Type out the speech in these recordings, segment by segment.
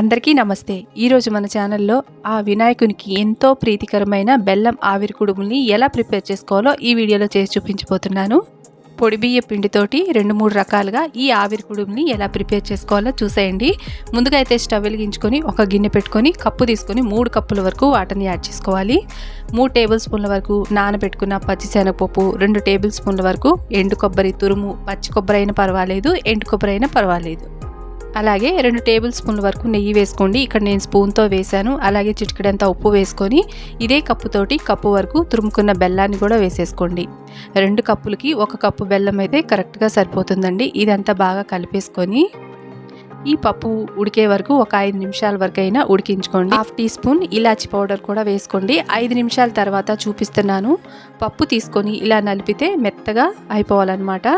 అందరికీ నమస్తే. ఈరోజు మన ఛానల్లో ఆ వినాయకునికి ఎంతో ప్రీతికరమైన బెల్లం ఆవిరి కుడుముల్ని ఎలా ప్రిపేర్ చేసుకోవాలో ఈ వీడియోలో చేసి చూపించబోతున్నాను. పొడి బియ్య పిండితోటి రెండు మూడు రకాలుగా ఈ ఆవిరి కుడుముని ఎలా ప్రిపేర్ చేసుకోవాలో చూసేయండి. ముందుగా అయితే స్టవ్ వెలిగించుకొని ఒక గిన్నె పెట్టుకొని కప్పు తీసుకొని మూడు కప్పుల వరకు వాటర్ని యాడ్ చేసుకోవాలి. మూడు టేబుల్ స్పూన్ల వరకు నానబెట్టుకున్న పచ్చిశనగపప్పు రెండు టేబుల్ స్పూన్ల వరకు ఎండు కొబ్బరి తురుము పచ్చి కొబ్బరి అయినా పర్వాలేదు ఎండు కొబ్బరి అయినా పర్వాలేదు. అలాగే రెండు టేబుల్ స్పూన్ల వరకు నెయ్యి వేసుకోండి. ఇక్కడ నేను స్పూన్తో వేశాను. అలాగే చిటికడంతా ఉప్పు వేసుకొని ఇదే కప్పుతోటి కప్పు వరకు తురుముకున్న బెల్లాన్ని కూడా వేసేసుకోండి. రెండు కప్పులకి ఒక కప్పు బెల్లం అయితే కరెక్ట్గా సరిపోతుందండి. ఇదంతా బాగా కలిపేసుకొని ఈ పప్పు ఉడికే వరకు ఒక ఐదు నిమిషాల వరకు అయినా ఉడికించుకోండి. హాఫ్ టీ స్పూన్ ఇలాచి పౌడర్ కూడా వేసుకోండి. ఐదు నిమిషాల తర్వాత చూపిస్తున్నాను. పప్పు తీసుకొని ఇలా నలిపితే మెత్తగా అయిపోవాలన్నమాట.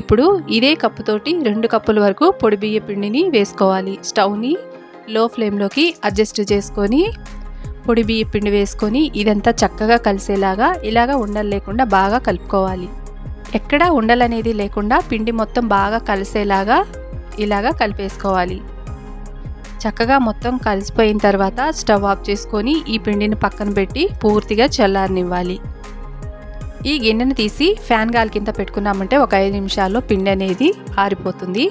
ఇప్పుడు ఇదే కప్పుతోటి రెండు కప్పుల వరకు పొడి బియ్య పిండిని వేసుకోవాలి. స్టవ్ని లో ఫ్లేమ్లోకి అడ్జస్ట్ చేసుకొని పొడి బియ్య పిండి వేసుకొని ఇదంతా చక్కగా కలిసేలాగా ఇలాగా ఉండలు లేకుండా బాగా కలుపుకోవాలి. ఎక్కడ ఉండలనేది లేకుండా పిండి మొత్తం బాగా కలిసేలాగా ఇలాగా కలిపేసుకోవాలి. చక్కగా మొత్తం కలిసిపోయిన తర్వాత స్టవ్ ఆఫ్ చేసుకొని ఈ పిండిని పక్కన పెట్టి పూర్తిగా చల్లారనివ్వాలి. ఈ గిన్నెను తీసి ఫ్యాన్ గాలి కింద పెట్టుకున్నామంటే ఒక ఐదు నిమిషాల్లో పిండి అనేది ఆరిపోతుంది.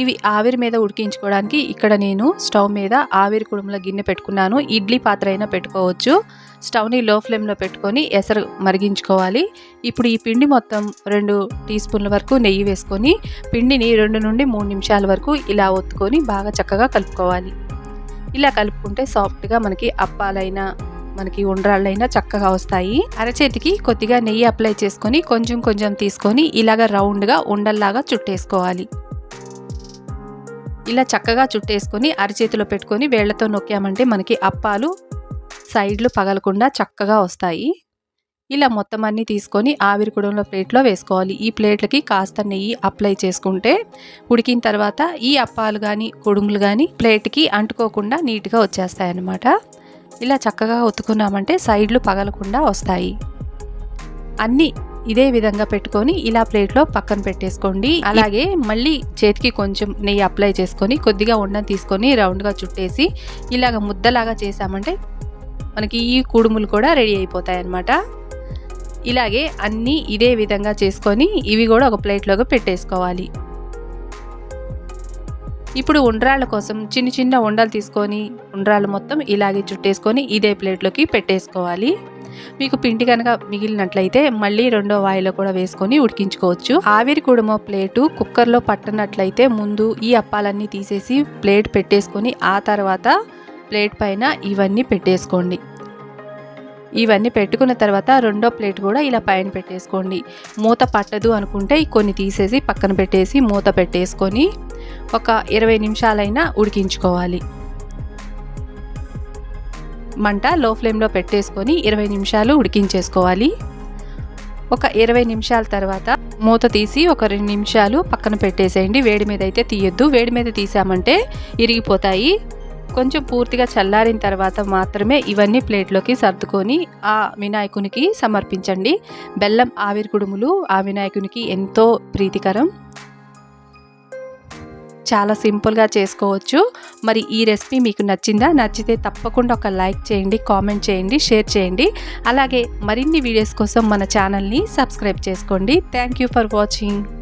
ఇవి ఆవిరి మీద ఉడికించుకోవడానికి ఇక్కడ నేను స్టవ్ మీద ఆవిరి కుడుముల గిన్నె పెట్టుకున్నాను. ఇడ్లీ పాత్ర అయినా పెట్టుకోవచ్చు. స్టవ్ని లో ఫ్లేమ్లో పెట్టుకొని ఎసరు మరిగించుకోవాలి. ఇప్పుడు ఈ పిండి మొత్తం రెండు టీ స్పూన్ల వరకు నెయ్యి వేసుకొని పిండిని రెండు నుండి మూడు నిమిషాల వరకు ఇలా ఒత్తుకొని బాగా చక్కగా కలుపుకోవాలి. ఇలా కలుపుకుంటే సాఫ్ట్గా మనకి అప్పాలైనా మనకి ఉండ్రాళ్ళైనా చక్కగా వస్తాయి. అరచేతికి కొద్దిగా నెయ్యి అప్లై చేసుకొని కొంచెం కొంచెం తీసుకొని ఇలాగ రౌండ్గా ఉండల్లాగా చుట్టేసుకోవాలి. ఇలా చక్కగా చుట్టేసుకొని అరచేతిలో పెట్టుకొని వేళ్ళతో నొక్కామంటే మనకి అప్పాలు సైడ్లు పగలకుండా చక్కగా వస్తాయి. ఇలా మొత్తం అన్నీ తీసుకొని ఆవిరి కుడంలో ప్లేట్లో వేసుకోవాలి. ఈ ప్లేట్లకి కాస్త నెయ్యి అప్లై చేసుకుంటే ఉడికిన తర్వాత ఈ అప్పాలు కానీ కుడుములు కానీ ప్లేట్కి అంటుకోకుండా నీట్గా వచ్చేస్తాయి అన్నమాట ఇలా చక్కగా ఒత్తుకున్నామంటే సైడ్లు పగలకుండా వస్తాయి. అన్నీ ఇదే విధంగా పెట్టుకొని ఇలా ప్లేట్లో పక్కన పెట్టేసుకోండి. అలాగే మళ్ళీ చేతికి కొంచెం నెయ్యి అప్లై చేసుకొని కొద్దిగా ఉండని తీసుకొని రౌండ్గా చుట్టేసి ఇలాగ ముద్దలాగా చేసామంటే మనకి ఈ కుడుములు కూడా రెడీ అయిపోతాయి అన్నమాట ఇలాగే అన్నీ ఇదే విధంగా చేసుకొని ఇవి కూడా ఒక ప్లేట్లోకి పెట్టేసుకోవాలి. ఇప్పుడు ఉండ్రాళ్ళ కోసం చిన్న చిన్న ఉండలు తీసుకొని ఉండ్రాళ్ళు మొత్తం ఇలాగే చుట్టేసుకొని ఇదే ప్లేట్లోకి పెట్టేసుకోవాలి. మీకు పిండి కనుక మిగిలినట్లయితే మళ్ళీ రెండో వాయిలో కూడా వేసుకొని ఉడికించుకోవచ్చు. ఆవిరి కుడుమ ప్లేటు కుక్కర్లో పట్టనట్లయితే ముందు ఈ అప్పాలన్నీ తీసేసి ప్లేట్ పెట్టేసుకొని ఆ తర్వాత ప్లేట్ పైన ఇవన్నీ పెట్టేసుకోండి. ఇవన్నీ పెట్టుకున్న తర్వాత రెండో ప్లేట్ కూడా ఇలా పైన పెట్టేసుకోండి. మూత పట్టదు అనుకుంటే కొన్ని తీసేసి పక్కన పెట్టేసి మూత పెట్టేసుకొని ఒక ఇరవై నిమిషాలైనా ఉడికించుకోవాలి. మంట లో ఫ్లేమ్లో పెట్టేసుకొని ఇరవై నిమిషాలు ఉడికించేసుకోవాలి. ఒక ఇరవై నిమిషాల తర్వాత మూత తీసి ఒక రెండు నిమిషాలు పక్కన పెట్టేసేయండి. వేడి మీద అయితే తీయొద్దు. వేడి మీద తీసామంటే ఇరిగిపోతాయి. కొంచెం పూర్తిగా చల్లారిన తర్వాత మాత్రమే ఇవన్నీ ప్లేట్లోకి సర్దుకొని ఆ వినాయకునికి సమర్పించండి. బెల్లం ఆవిరి కుడుములు ఆ వినాయకునికి ఎంతో ప్రీతికరం. చాలా సింపుల్గా చేసుకోవచ్చు. మరి ఈ రెసిపీ మీకు నచ్చిందా? నచ్చితే తప్పకుండా ఒక లైక్ చేయండి కామెంట్ చేయండి షేర్ చేయండి. అలాగే మరిన్ని వీడియోస్ కోసం మన ఛానల్ని సబ్స్క్రైబ్ చేసుకోండి. Thank you for watching.